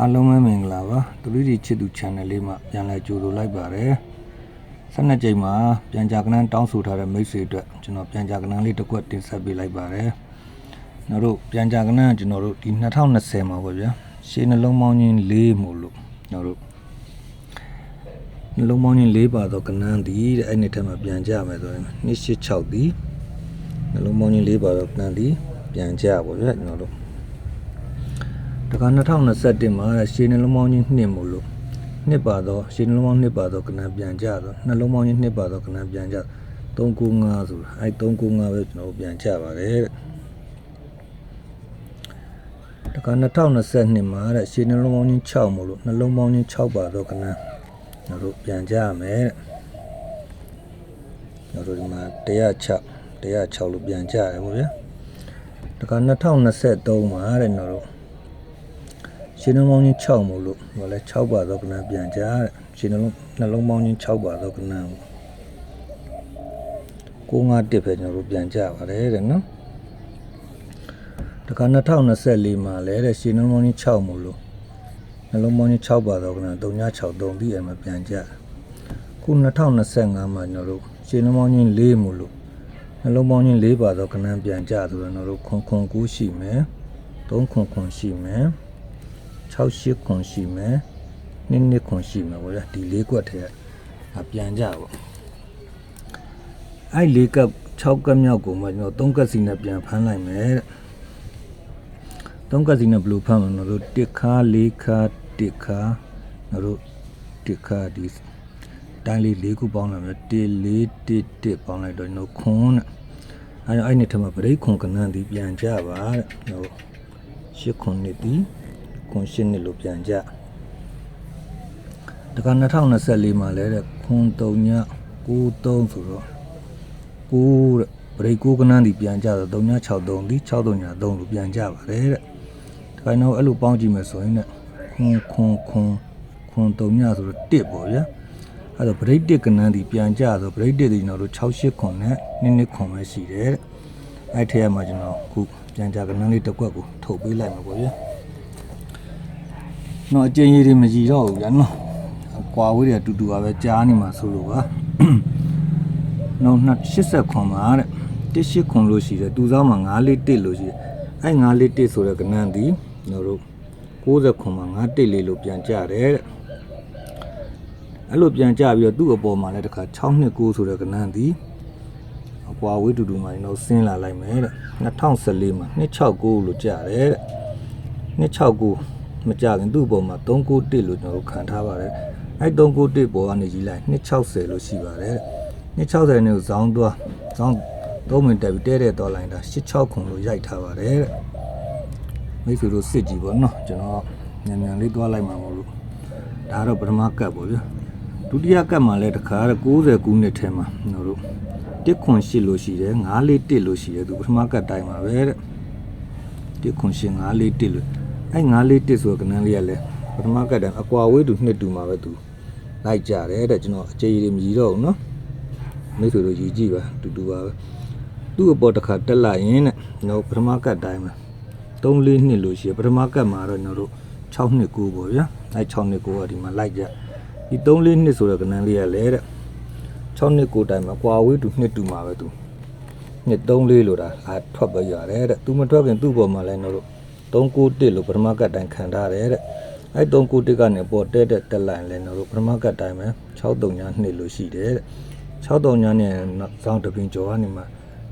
အားလုံးပဲမင်္ဂလာပါ 3D ချစ်သူ channel လေးမှာပြန်လည်ကြိုဆိုလိုက်ပါတယ်12ကြိမ်မှာပြန်ကြကနန်းတောင်းဆိုထားတဲ့မိတ်ဆွေအတွက်ကျွန်တော်ပြန်ကြကနန်းလေးတစ်ခွက်တင်ဆက်ပေးလိုက်ပါတယ်ကျွန်တော်တို့ပြန်ကြကနန်းကျွန်တော်တို့ဒီ2020မှာပေါ့ဗျာရှေးနှလုံးပေါင်းချင်း၄မို့လို့ကျွန်တော်တို့နှလုံးပေါင်းချင်း၄ပါတော့ကနန်းဒီတဲ့အဲ့ဒီထက်မှပြန်ကြမယ်ဆိုရင်286ဒီနှလုံးပေါင်းချင်း၄ပါတော့ကနန်းဒီပြန်ကြပါဗျာကျွန်တော်တို့ တခါ2021မှာရှေးနှလုံးပေါင်းချင်းနှစ်မို့လို့နှစ်ပါတော့ရှေးနှလုံးပေါင်းနှစ်ပါတော့ကဏ္ဍပြန်ကြတော့နှလုံးပေါင်းချင်းနှစ်ပါတော့ကဏ္ဍပြန်ကြ395ဆိုတာအဲ395ပဲကျွန်တော်တို့ပြန်ကြပါတယ်တဲ့တခါ2022မှာတဲ့ရှေးနှလုံးပေါင်းချင်း6မို့လို့နှလုံးပေါင်းချင်း6ပါတော့ကဏ္ဍကျွန်တော်တို့ပြန်ကြရမယ်တဲ့ကျွန်တော်တို့ဒီမှာ106 106လို့ပြန်ကြရတယ်ပေါ့ဗျာတခါ2023မှာတဲ့ကျွန်တော် တို့ရှင်းနှလုံးပေါင်းချင်း6မို့လို့ဟိုလဲ6ပါသောကဏ္ဍပြန်ကြတဲ့ရှင်းနှလုံးနှလုံးပေါင်းချင်း6ပါသောကဏ္ဍကို9တစ်ပဲကျွန်တော်တို့ပြန်ကြပါတယ်တဲ့နော်တခါ2024မှာလဲတဲ့ရှင်းနှလုံးပေါင်းချင်း6မို့လို့နှလုံးပေါင်းချင်း6ပါသောကဏ္ဍ3963ဒီအမှပြန်ကြခု2025မှာကျွန်တော်တို့ရှင်းနှလုံးပေါင်းချင်း4မို့လို့နှလုံးပေါင်းချင်း4ပါသောကဏ္ဍပြန်ကြဆိုတော့ကျွန်တော်တို့ခွန်ခွန်9ရှိမယ်3ခွန်ခွန်ရှိမယ် 68ခွန်ရှိမယ်နှစ်နှစ်ခွန်ရှိမယ်ဗောဗျာဒီလေးကွက်ထဲကပြန်ကြပေါ့အဲ့လေးကပ်6ကပ်မြောက်ကိုမှကျွန်တော်3ကပ်စီနဲ့ပြန်ဖမ်းလိုက်မယ်တဲ့3ကပ်စီနဲ့ဘယ်လိုဖမ်းမလဲတို့တစ်ခါလေးခါတစ်ခါတို့တစ်ခါဒီတိုင်းလေးလေးခုပေါင်းလိုက်မယ်တစ်လေးတစ်တစ်ပေါင်းလိုက်တော့ကျွန်တော်ခွန်တဲ့အဲ့အဲ့နှစ်ထမှာဗရိတ်ခွန်ကနန်းဒီပြန်ကြပါတဲ့ဟုတ်ရှစ်ခွန်နှစ်ဒီ ခွန်ရှင်းနှစ်လို့ပြန်ကြတခါ2024မှာလဲတဲ့ခွန်3ည93ဆိုတော့9တဲ့ဗရိတ်9ကနန်းဒီပြန်ကြတော့3ည63ဒီ63ည3လို့ပြန်ကြပါတယ်တဲ့တခါတော့အဲ့လိုပေါင်းကြည့်မယ်ဆိုရင်တဲ့ခွန်ခွန်ခွန်ခွန်3ညဆိုတော့1ပေါ့ဗျာအဲ့တော့ဗရိတ်1ကနန်းဒီပြန်ကြဆိုဗရိတ်1ဒီကျွန်တော်တို့68ခွန်နဲ့နည်းနည်းခွန်ပဲရှိတယ်တဲ့အဲ့ထဲမှာကျွန်တော်ခုပြန်ကြကနန်းလေးတစ်ကွက်ကိုထုတ်ပေးလိုက်မှာပေါ့ဗျာ နော်အကျဉ်းကြီးတွေမကြည့်တော့ဘူးဗျာနော်အကွာဝေးတွေအတူတူပါပဲကြားနေမှာဆိုလို့ပါနော်280ခွန်ပါတဲ့18ခွန်လို့ရှိတယ်သူစားမှာ9လေးတစ်လို့ရှိတယ်အဲ့9လေးတစ်ဆိုတဲ့ကဏ္ဍဒီကျွန်တော်တို့60ခွန်မှာ9တစ်လေးလို့ပြန်ကြတယ်တဲ့အဲ့လိုပြန်ကြပြီးတော့သူ့အပေါ်မှာလည်းတခါ6နှစ်9ဆိုတဲ့ကဏ္ဍဒီအကွာဝေးတူတူမှာကျွန်တော်ဆင်းလာလိုက်မယ်တဲ့2014မှာ269လို့ကြတယ်တဲ့269 မကြခင်သူ့ပုံမှာ391လို့ကျွန်တော်တို့ခံထားပါတယ်အဲ391ပေါ်ကနေကြီးလိုက်260လို့ရှိပါတယ်260နဲ့ဇောင်းသွားဇောင်း3မိနစ်တက်ပြီးတဲတဲ့သွားလိုက်တာ86ခုလို့ရိုက်ထားပါတယ်တဲ့မိတ်ဆွေတို့စစ်ကြည့်ပေါ့နော်ကျွန်တော်ညံညံလေးသွားလိုက်မှာမဟုတ်လို့ဒါကတော့ပထမကတ်ပေါ့ဗျာဒုတိယကတ်မှာလည်းတခါ90ခုနှစ်ထဲမှာကျွန်တော်တို့တစ်ခွန်ရှိလို့ရှိတယ်9လေးတစ်လို့ရှိတယ်သူပထမကတ်တိုင်းမှာပဲတဲ့တစ်ခွန်ရှိ9လေးတစ်လို့ အဲ့9လေးတစ်ဆိုကဏ္ဍလေးကလည်းပထမကတည်းကအကွာဝေးတူနှစ်တူမှာပဲသူလိုက်ကြတယ်တဲ့ကျွန်တော်အခြေရည်မြည်တော့ဘူးနော်မိတ်ဆွေတို့ရည်ကြည့်ပါတူတူပါပဲသူ့အပေါ်တစ်ခါတက်လိုက်ရင်တဲ့ကျွန်တော်ပထမကတ်တိုင်းမှာ3လေးနှစ်လို့ရှိရပထမကတ်မှာတော့ကျွန်တော်တို့6နှစ်9ပေါ့ဗျာအဲ့6နှစ်9ကဒီမှာလိုက်ကြဒီ3လေးနှစ်ဆိုတဲ့ကဏ္ဍလေးကလည်းတဲ့6နှစ်9တိုင်းမှာကွာဝေးတူနှစ်တူမှာပဲသူနှစ်3လေးလို့ဒါအာထွက်ပဲရတယ်တဲ့သူမထွက်ခင်သူ့ပေါ်မှာလည်းကျွန်တော်တို့ 391လို့ပထမကတ်တိုင်းခံထားတယ်တဲ့အဲ391ကနေပေါ်တဲတဲ့တက်လိုက်လဲတော့ပထမကတ်တိုင်းပဲ63ညာ2လို့ရှိတယ်တဲ့63ညာနဲ့ဇောင်းတပင်ကျော်ကနေမှ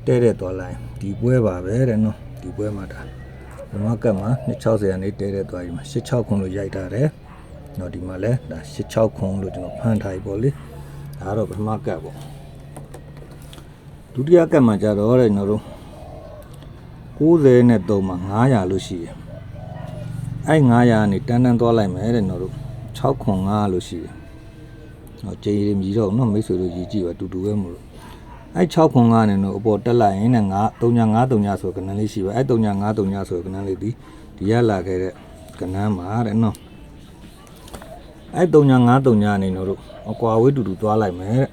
တဲတဲ့သွားလိုက်ဒီပွဲပါပဲတဲ့နော်ဒီပွဲမှာဒါပထမကတ်မှာ260ကနေတဲတဲ့သွားပြီးမှ86ခွန်လို့ရိုက်ထားတယ်နော်ဒီမှာလဲဒါ86ခွန်လို့ကျွန်တော်ဖမ်းထားပြီပေါ့လေဒါကတော့ပထမကတ်ပေါ့ဒုတိယကတ်မှာကြတော့တဲ့ကျွန်တော်တို့ 90နဲ့3မှာ900လို့ရှိတယ်။အဲ့900ကနေတန်းတန်းသွားလိုက်မယ်တဲ့နော်တို့6ခွန်5လို့ရှိတယ်။ဟောကြေးရမြည်တော့နော်မိတ်ဆွေတို့ရည်ကြည့်ပါတူတူပဲမလို့အဲ့6ခွန်5နဲ့တော့အပေါ်တက်လိုက်ရင်နဲ့9 3 5 3ဆိုကဏ္ဍလေးရှိပါအဲ့3 5 3ဆိုကဏ္ဍလေးဒီဒီရလာခဲ့တဲ့ကဏ္ဍမှာတဲ့နော်အဲ့3 5 3အနေနော်တို့အကွာဝေးတူတူသွားလိုက်မယ်တဲ့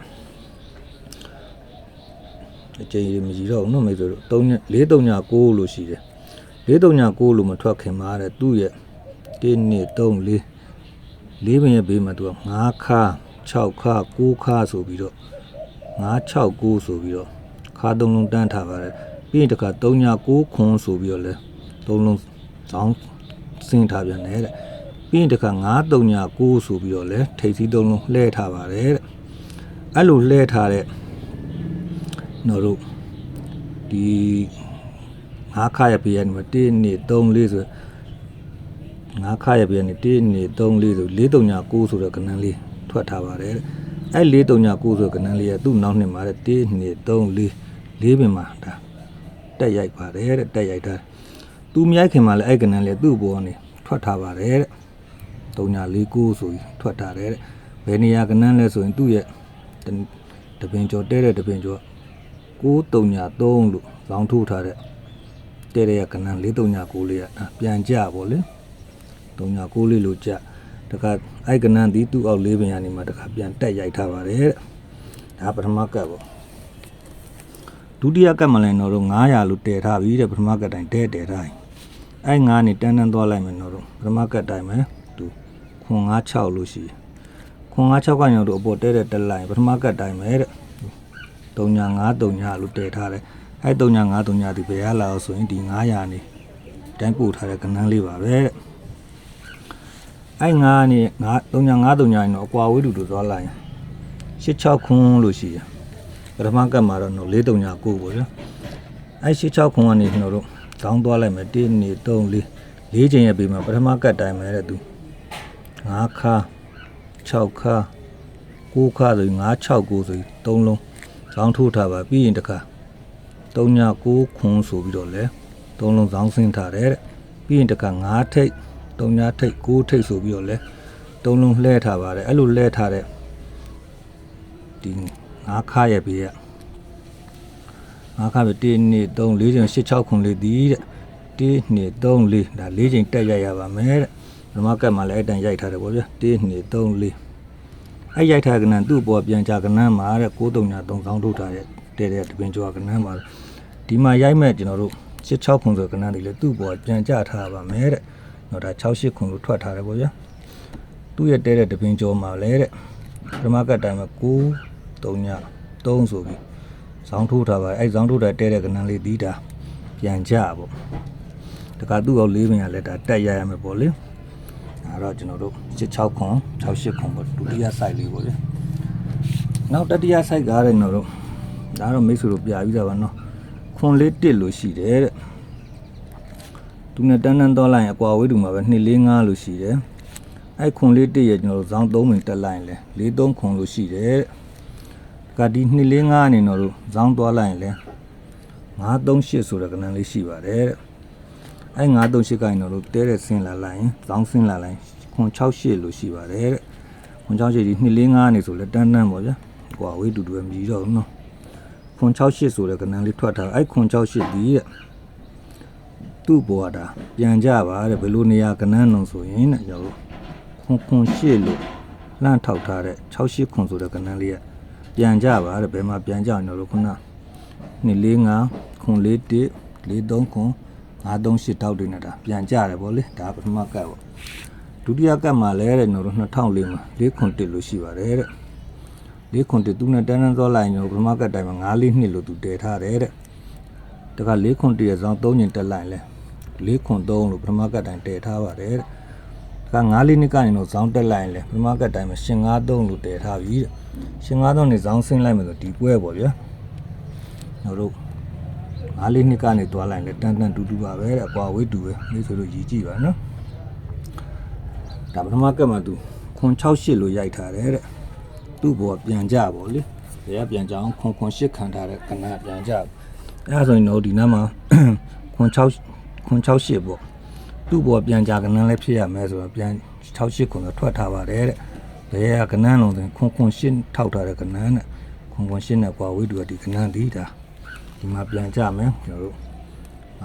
အကျဉ်းကြီးမကြီးတော့ဘူးနော်မေဆိုတော့3 4 3 9လို့ရှိတယ်4 3 9လို့မထွက်ခင်မှာတဲ့သူ့ရဲ့1 2 3 4လေးပင်ရဲ့ဘေးမှာသူက9ခါ6ခါ9ခါဆိုပြီးတော့9 6 9ဆိုပြီးတော့ခါသုံးလုံးတန်းထားပါတယ်ပြီးရင်တခါ3ည9ခွန်ဆိုပြီးတော့လဲသုံးလုံးတောင်းစင်းထားပြန်တယ်တဲ့ပြီးရင်တခါ9 3ည9ဆိုပြီးတော့လဲထိပ်စီးသုံးလုံးလှဲထားပါတယ်တဲ့အဲ့လိုလှဲထားတဲ့ နော်တို့ဒီငါးခါရပြရနေမှာ1 2 3 4ဆိုငါးခါရပြရနေ1 2 3 4ဆို4 3ည9ဆိုတဲ့ကဏ္ဍလေးထွက်ထားပါတယ်တဲ့အဲ့4 3ည9ဆိုတဲ့ကဏ္ဍလေးကသူ့နောက်နှစ်မှာတဲ့1 2 3 4လေးပင်မှာဒါတက်ရိုက်ပါတယ်တဲ့တက်ရိုက်တာသူမြိုက်ခင်မှာလည်းအဲ့ကဏ္ဍလေးသူ့ဘောကနေထွက်ထားပါတယ်တဲ့3ည4 9ဆိုပြီးထွက်ထားတယ်တဲ့ဘယ်နေရာကဏ္ဍလဲဆိုရင်သူ့ရဲ့တပင်ကျော်တဲတဲ့တပင်ကျော် 9 3ည3လို့လောင်းထိုးထားတဲ့တဲ့တဲ့ကနန်း4396လေးကပြန်ကြပါလေ3996လေးလို့ကြတခါအဲ့ကနန်းဒီသူ့အောက်လေးပင်ရနေမှာတခါပြန်တက်ရိုက်ထားပါတယ်တဲ့ဒါပထမကတ်ပေါ့ဒုတိယကတ်မှလည်းတော့900လို့တည်ထားပြီတဲ့ပထမကတ်တိုင်းတဲတည်ထားရင်အဲ့9နေတန်းတန်းသွားလိုက်မယ်တော့ပထမကတ်တိုင်းမယ်သူခွန်96လို့ရှိခွန်96ကညတော့အပေါ်တဲတဲ့တက်လိုက်ပထမကတ်တိုင်းမယ်တဲ့ 3953လို့တည်ထားတယ်အဲ့3953ဒီဘယ်ရလာလို့ဆိုရင်ဒီ900နေတိုင်းပို့ထားတဲ့ကဏ္ဍလေးပါပဲတဲ့အဲ့9နေ9 3953ရင်တော့အကွာဝေးတူတူသွားလိုက်ရင်86ခွန်းလို့ရှိရပထမကတ်မှာတော့439ပေါ့ဗျာအဲ့86ခွန်းကနေကျွန်တော်တို့ကောင်းသွားလိုက်မယ်1 2 3 4လေးချိန်ရပြီမှာပထမကတ်တိုင်းမယ်တဲ့သူ9ခါ6ခါ9ခါဆိုရင်9 6 9ဆိုရင်3လုံး ကောင်းထိုးထားပါပြီးရင်တစ်ခါ3ည9ခွန်းဆိုပြီးတော့လဲသုံးလုံးစောင်းဆင်းထားတယ်တဲ့ပြီးရင်တက9ထိပ်3ညထိပ်9ထိပ်ဆိုပြီးတော့လဲသုံးလုံးလှဲထားပါတယ်အဲ့လိုလှဲထားတဲ့ဒီ9ခါရဲ့ဘေးက9ခါပဲ1 2 3 4 5 6 6ခွန်းလေးဒီတဲ့1 2 3 4ဒါ၄ချိန်တက်ရရပါမယ်တဲ့ဓမ္မကတ်မှာလည်းအဲ့တန်ရိုက်ထားတယ်ပေါ့ဗျာ1 2 3 4 အဲ့ရိုက်ထားကနန်သူ့ပေါ်ပြန်ကြကနန်မှာတဲ့9 3ည3ဆောင်းထုတ်ထားတဲ့တဲ့တဲ့တပင်ကျော်ကနန်မှာဒီမှာရိုက်မဲ့ကျွန်တော်တို့6 6ခွန်ဆိုကနန်တွေလည်းသူ့ပေါ်ပြန်ကြထားပါမယ်တဲ့တော့ဒါ6 8ခွန်လို့ထွက်ထားတယ်ပေါ့ဗျာသူ့ရဲ့တဲ့တဲ့တပင်ကျော်မှာလည်းတဲ့ဓမ္မကတ်တိုင်းမှာ9 3ည3ဆိုပြီးဆောင်းထိုးထားပါအဲ့ဆောင်းထိုးတဲ့တဲ့တဲ့ကနန်လေးဒီတာပြန်ကြပေါ့တခါသူ့အောင်လေးပင်ရလက်တာတက်ရရမယ်ပေါ့လေ အဲ့တော့ကျွန်တော်တို့6ခွန်6 8ခွန်ပေါ့ဒုတိယ site လေးပေါ့လေနောက်တတိယ site ကားတဲ့ကျွန်တော်တို့ဒါတော့မိတ်ဆွေတို့ပြပြီးတာပါနော်ခွန်လေးတစ်လို့ရှိတယ်တဲ့သူနဲ့တန်းတန်းသွားလိုက်ရင်အကွာဝေးတူမှာပဲ2 4 5လို့ရှိတယ်အဲ့ခွန်လေးတစ်ရဲ့ကျွန်တော်တို့ဇောင်း3မိနစ်တက်လိုက်ရင်လေ4 3ခွန်လို့ရှိတယ်တဲ့ကဒီ2 4 5အနေတော့တို့ဇောင်းသွားလိုက်ရင်လေ9 3 8ဆိုတဲ့ကဏ္ဍလေးရှိပါတယ်တဲ့ အဲ့9 3 8ကရင်တော့တို့တဲတဲ့ဆင်းလာလိုက်ရင်ဇောင်းဆင်းလာလိုက်ခွန်6 8လို့ရှိပါတယ်တဲ့ခွန်6 8ဒီ2 4 5နေဆိုလဲတန်းတန်းပေါ့ဗျာကွာဝေးတူတူပဲမြည်တော့ဘူးနော်ခွန်68ဆိုတဲ့ကဏ္ဍလေးထွက်ထားအဲ့ခွန်68ဒီတဲ့သူ့ဘဝတာပြန်ကြပါတဲ့ဘယ်လိုနေရာကဏ္ဍလုံးဆိုရင်တဲ့ကျွန်တော်ခွန်ခွန်8လို့လှမ်းထောက်ထားတဲ့68ခွန်ဆိုတဲ့ကဏ္ဍလေးကပြန်ကြပါတဲ့ဘယ်မှာပြန်ကြအောင်ကျွန်တော်ခုန245ခွန်41 43ခွန် 538တောက်တွေနဲ့ဒါပြန်ကြတယ်ဗောလေဒါပထမကတ်ပေါ့ဒုတိယကတ်မှာလဲတဲ့ကျွန်တော်2004မှာ4ခွန်1လို့ရှိပါတယ်တဲ့လေးခွန်တသူနဲ့တန်းတန်းသောလိုက်ညိုပထမကတ်တိုင်းမှာ9လေးနှစ်လို့သူတည်ထားတယ်တဲ့တခါလေးခွန်တရဆောင်3ညင်တက်လိုက်လဲလေးခွန်3လို့ပထမကတ်တိုင်းတည်ထားပါတယ်တဲ့တခါ9လေးနှစ်ကနေတော့ဇောင်းတက်လိုက်လဲပထမကတ်တိုင်းမှာရှင်93လို့တည်ထားပြီတဲ့ရှင်93နေဇောင်းဆင်းလိုက်မယ်ဆိုဒီပွဲပေါ့ဗျာတို့ တို့9လေးနှစ်ကနေသွားလိုက်လဲတန်းတန်းတူတူပါပဲတဲ့အကွာဝေးတူပဲမိဆိုလို့ရည်ကြည့်ပါနော်ဒါပထမကတ်မှာသူခွန်68လို့ရိုက်ထားတယ်တဲ့သူ့ဘောပြန်ကြပါလေ။ဒါကပြန်ကြအောင်ခွန်ခွန်ရှစ်ခံထားတဲ့ကဏ္ဍပြန်ကြ။အဲဒါဆိုရင်တော့ဒီနားမှာခွန်6ခွန်6ရှစ်ပေါ့။သူ့ဘောပြန်ကြကဏ္ဍလည်းဖြစ်ရမယ်ဆိုတော့ပြန်6ရှစ်ခွန်တော့ထွက်ထားပါတယ်တဲ့။ဘယ်ကကဏ္ဍလုံးဆိုရင်ခွန်ခွန်ရှစ်ထောက်ထားတဲ့ကဏ္ဍနဲ့ခွန်ခွန်ရှစ်နဲ့ကွာဝိတုကဒီကဏ္ဍဒီဒါ ဒီမှာပြန်ကြမယ်ကျွန်တော်တို့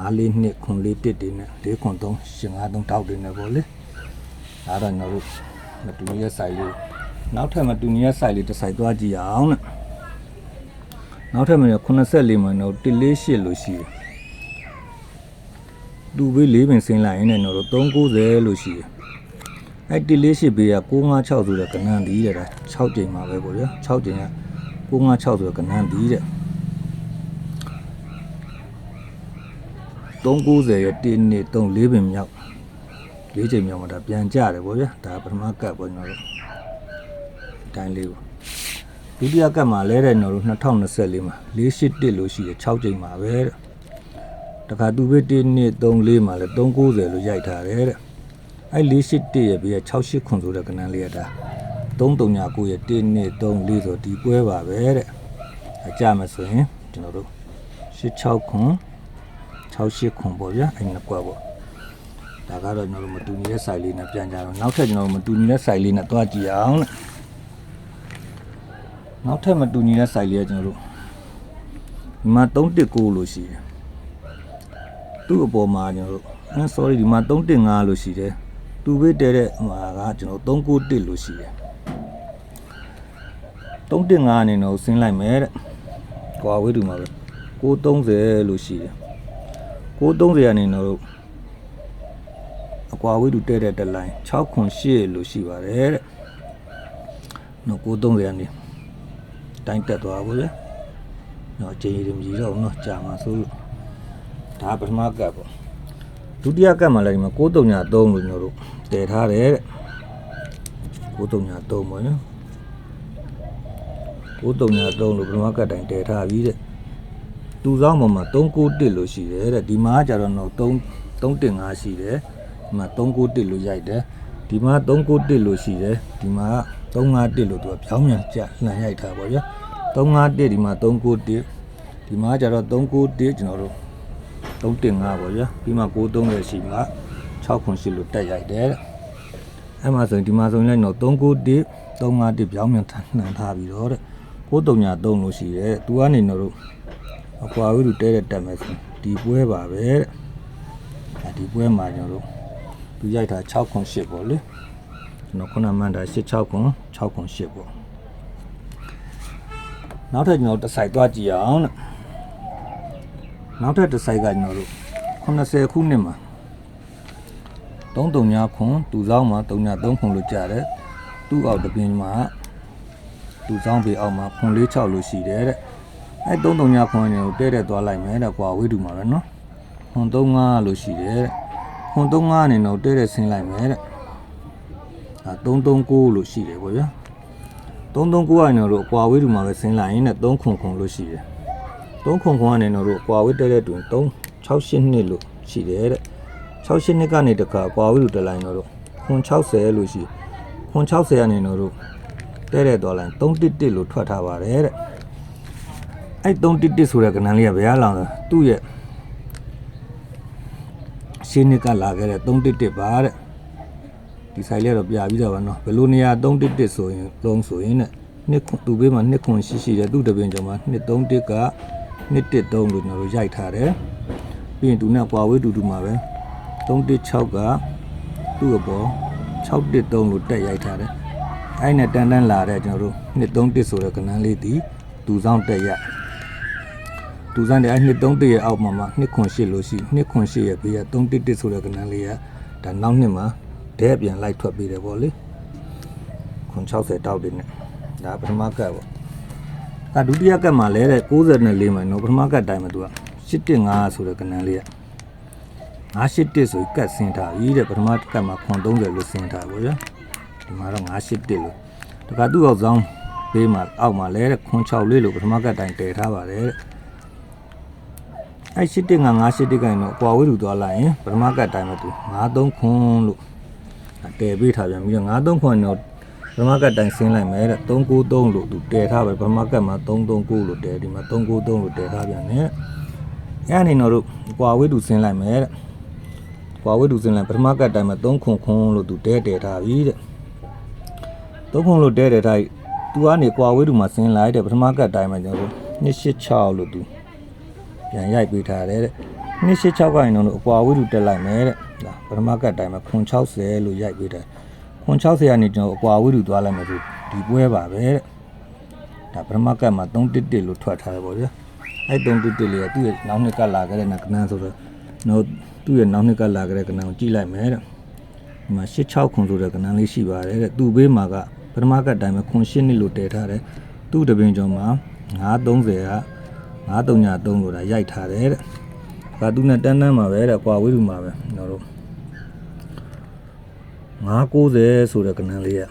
5လေးနှစ်ခွန်လေးတစ်တွေနဲ့၄ခွန်3ရှင်5 3တောက်တွေနဲ့ပေါ့လေ။ဒါတော့ကျွန်တော်တို့မတူရဲ့ဆိုင်လေးနောက်ထပ်မတူညီတဲ့ site လေးတစ် site သွားကြည့်ရအောင်တဲ့နောက်ထပ်မရ84မှာတော့148လို့ရှိတယ်တူဘေး၄ပင်ဆင်းလိုက်ရင်လည်းတော့390လို့ရှိတယ်အဲ့1လေးရှိဘေးက656ဆိုတဲ့ကဏ္ဍဒီတဲ့ဒါ6ကြိမ်မှာပဲပေါ့ဗျာ6ကြိမ်က656ဆိုတဲ့ကဏ္ဍဒီတဲ့ 390ရဲ့1နှစ်3 4ပင်မြောက်၄ချိန်မြောက်မှာဒါပြန်ကြတယ်ဗောဗျာဒါပထမကတ်ပေါ့ကျွန်တော်တို့အတိုင်းလေးပေါ့ဒုတိယကတ်မှာလဲတဲ့ကျွန်တော်တို့2024မှာ481လို့ရှိတယ်6ချိန်မှာပဲတဲ့တခါသူပဲ1နှစ်3 4မှာလဲ390လို့ရိုက်ထားတယ်တဲ့အဲ481ရဲ့ဘေးက689ဆိုတဲ့ကဏ္ဍလေးရတာ339ရဲ့1နှစ်3 4ဆိုဒီပွဲပါပဲတဲ့အကြမယ်ဆိုရင်ကျွန်တော်တို့669 680ခွန်ပေါ့ဗျာအဲ့နှစ်ကွက်ပေါ့ဒါကတော့ကျွန်တော်တို့မတူညီတဲ့ site လေးနဲ့ပြန်ကြတော့နောက်ထပ်ကျွန်တော်တို့မတူညီတဲ့ site လေးနဲ့တွားကြည့်အောင်လို့နောက်ထပ်မတူညီတဲ့ site လေးကကျွန်တော်တို့ဒီမှာ319လို့ရှိတယ်သူ့အပေါ်မှာကျွန်တော်တို့အဲ sorry ဒီမှာ315လို့ရှိတယ်သူ့ဘေးတဲတဲ့ဟာကကျွန်တော်391လို့ရှိတယ်315အနေနဲ့ဆင်းလိုက်မယ်တဲ့ကွာဝေးတူမှာပဲ930လို့ရှိတယ် 930အနေနဲ့တို့အကွာဝေးတူတဲ့တဲ့တက်လိုင်း6ခွန်8လို့ရှိပါတယ်တဲ့။နော်930ရနေတိုင်းတက်သွားပါဗျာ။နော်အချိန်ရည်မကြီးတော့ဘူးနော်ကြာမှာဆိုလို့ဒါပထမကပ်ပေါ့။ဒုတိယကပ်မှာလည်းဒီမှာ933လို့ကျွန်တော်တို့တည်ထားတယ်တဲ့။933ပေါ့နော်။933လို့ပထမကပ်တိုင်းတည်ထားပြီတဲ့။ တူဆောင်ပေါ်မှာ391လို့ရှိတယ်တဲ့ဒီမှာကကြတော့တော့3 315ရှိတယ်ဒီမှာ391လို့ရိုက်တယ်ဒီမှာ391လို့ရှိတယ်ဒီမှာ351လို့သူကပြောင်းပြန်ကြလှန်ရိုက်ထားပါဗျာ351ဒီမှာ391ဒီမှာကျတော့391ကျွန်တော်တို့315ပါဗျာပြီးမှ930ရှိမှ608လို့တက်ရိုက်တယ်အဲ့မှာဆိုရင်ဒီမှာဆိုရင်လည်းတော့391 351ပြောင်းပြန်လှန်ထားပြီးတော့တဲ့933လို့ရှိတယ်သူကနေတော့ အကွာဝိတုတဲတဲ့တက်မယ်ဆိုရင်ဒီပွဲပါပဲတဲ့ဒါဒီပွဲမှာကျွန်တော်တို့သူရိုက်တာ6ခွန်8ပေါ့လေကျွန်တော်ခုနမှန်တာ86ခွန်6ခွန်8ပေါ့နောက်ထပ်ကျွန်တော်တစ်ဆိုင်သွားကြည့်အောင်တဲ့နောက်ထပ်တစ်ဆိုင်ကကျွန်တော်တို့80ခုနှစ်မှာ33ခွန်သူဆောင်မှာ33ခွန်လို့ကြားတယ်သူ့အောက်တပင်းမှာသူဆောင်ပေအောက်မှာခွန်46လို့ရှိတယ်တဲ့ အဲ339ခွန်ညကိုတဲ့တဲ့သွားလိုက်မယ်တဲ့ကွာဝိတုမှာပဲနော်ခွန်35လို့ရှိတယ်ခွန်35အနေနဲ့တဲ့တဲ့ဆင်းလိုက်မယ်တဲ့အဲ339လို့ရှိတယ်ပေါ့ဗျာ339ကနေတော့အကွာဝိတုမှာပဲဆင်းလိုက်ရင်တဲ့3ခွန်ခွန်လို့ရှိတယ်3ခွန်ခွန်ကနေတော့အကွာဝိတဲ့တဲ့တွင်362လို့ရှိတယ်တဲ့68နှစ်ကနေတခါကွာဝိတုတလိုင်းတော့ခွန်60လို့ရှိခွန်60ကနေတော့တဲ့တဲ့တော်လိုင်း311လို့ထွက်ထားပါတယ်တဲ့ အဲ့311ဆိုတဲ့ကဏ္ဍလေးကဘယ်ရလောင်လဲသူ့ရဲ့ရှင်းနှစ်ကလာခဲ့တဲ့311ပါတဲ့ဒီဆိုင်လေးတော့ပြပြီးတော့ဗောနော်ဘယ်လိုနေရာ311ဆိုရင်လုံးဆိုရင်တဲ့နှစ်ခွန်သူ့ဘေးမှာနှစ်ခွန်ရှိရှိတယ်သူ့တပင်ကျော်မှာနှစ်31ကနှစ်13လို့ကျွန်တော်တို့ရိုက်ထားတယ်ပြီးရင်သူနဲ့ပွာဝေးတူတူမှာပဲ316ကသူ့အပေါ်613လို့တက်ရိုက်ထားတယ်အဲ့နဲ့တန်တန်လာတဲ့ကျွန်တော်တို့နှစ်31ဆိုတဲ့ကဏ္ဍလေးဒီသူဆောင်တက်ရက် သူစမ်းတဲ့အနှစ်3ရဲ့အောက်မှာမှာနှစ်ခွန်8လို့ရှိနှစ်ခွန်8ရဲ့ဘေးက311ဆိုတဲ့ကဏ္ဍလေးကဒါနောက်နှစ်မှာဒဲပြန်လိုက်ထွက်ပေးတယ်ပေါ့လေခွန်60တောက်တွေနဲ့ဒါပထမကတ်ပေါ့ဒါဒုတိယကတ်မှာလဲတဲ့64မှာနော်ပထမကတ်တိုင်းမှာသူက815ဆိုတဲ့ကဏ္ဍလေးက981ဆိုကတ်ဆင်းထားပြီတဲ့ပထမကတ်မှာခွန်30လို့ဆင်းထားပါဗျာဒီမှာတော့981လို့တခါသူ့အောင်ဆောင်ဘေးမှာအောက်မှာလဲတဲ့ခွန်6လေးလို့ပထမကတ်တိုင်းတည်ထားပါတယ်တဲ့ အဲ့ရှစ်တက်ငါငါရှစ်တက်ကိုင်တော့ကွာဝေးလူသွားလိုက်ရင်ပထမကတ်တိုင်းမှာသူ93ခွန်းလို့တည်ပေးထားပြန်ပြီးတော့93ခွန်းတော့ပထမကတ်တိုင်းဆင်းလိုက်မယ်တဲ့393လို့သူတည်ထားပဲပထမကတ်မှာ339လို့တည်ဒီမှာ393လို့တည်ထားပြန်တယ်အဲ့အနေတော့တို့ကွာဝေးလူဆင်းလိုက်မယ်တဲ့ကွာဝေးလူဆင်းလိုက်ပထမကတ်တိုင်းမှာ3ခွန်းခွန်းလို့သူတည်တည်ထားပြီတဲ့3ခွန်းလို့တည်တည်ထားသူကနေကွာဝေးလူမှာဆင်းလိုက်တဲ့ပထမကတ်တိုင်းမှာကျွန်တော်တို့286လို့သူ ပြန်ရိုက်ပေးထားတယ်တဲ့286ကရင်တော့အပွားဝိတုတက်လိုက်မယ်တဲ့ဒါပထမကတ်တိုင်းမှာခွန်60လို့ရိုက်ပေးတယ်ခွန်60ကနေကျွန်တော်အပွားဝိတုသွားလိုက်မယ်ဆိုဒီပွဲပါပဲတဲ့ဒါပထမကတ်မှာ311လို့ထွက်ထားတယ်ပေါ့ဗျာအဲ့311လေးကသူ့ရဲ့နောက်နှစ်ကတ်လာခဲ့တဲ့ကနန်းဆိုတော့တော့သူ့ရဲ့နောက်နှစ်ကတ်လာခဲ့တဲ့ကနန်းကိုကြည့်လိုက်မယ်တဲ့ဒီမှာ86ခွန်ဆိုတဲ့ကဏ္ဍလေးရှိပါတယ်တဲ့သူ့ဘေးမှာကပထမကတ်တိုင်းမှာခွန်8နှစ်လို့တည်ထားတယ်သူ့တပင်ကျော်မှာ930က 933လို့ဒါရိုက်ထားတယ်တဲ့ဒါသူနဲ့တန်းတန်းမှာပဲတဲ့ကွာဝေးသူမှာပဲကျွန်တော်တို့990ဆိုတဲ့ကဏ္ဍလေးက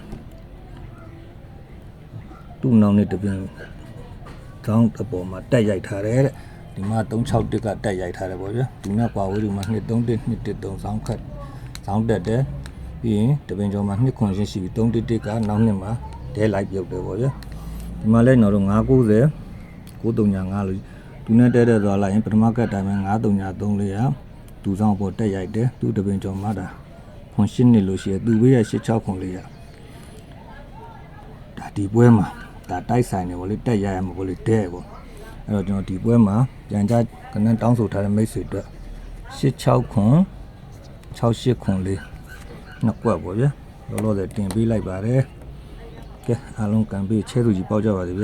သူ့နောက်နဲ့တပင်ကောင်းအပေါ်မှာတက်ရိုက်ထားတယ်တဲ့ဒီမှာ361ကတက်ရိုက်ထားတယ်ပေါ့ဗျာဒီမှာကွာဝေးသူမှာ231 213ဆောင်းခတ်ဆောင်းတက်တယ်ပြီးရင်တပင်ကျော်မှာ2ခွန်ရှင်းရှိပြီး311ကနောက်နှစ်မှာဒဲလိုက်ပြုတ်တယ်ပေါ့ဗျာဒီမှာလည်းကျွန်တော်တို့990 935လို့သူနဲ့တဲတဲ့သွားလိုက်ရင်ပထမကတ်တိုင်းမှာ933လေးရဒူဆောင်ပေါ်တက်ရိုက်တယ်သူတပင်ကျော်မှာဒါခွန်ရှင်းနေလို့ရှိရသူဘေးရ86ခွန်လေးရဒါဒီပွဲမှာဒါတိုက်ဆိုင်နေပေါ့လေတက်ရရမှာပေါ့လေတဲ့ပေါ့အဲ့တော့ကျွန်တော်ဒီပွဲမှာပြန်ကြကနန်းတောင်းဆိုထားတဲ့မိတ်ဆွေအတွက်86ခွန်68ခွန်လေးနှစ်ကွက်ပေါ့ဗျာလောလောဆယ်တင်ပေးလိုက်ပါတယ်ကဲအားလုံးကံပေးချဲသူကြီးပေါက်ကြပါစေဗျာ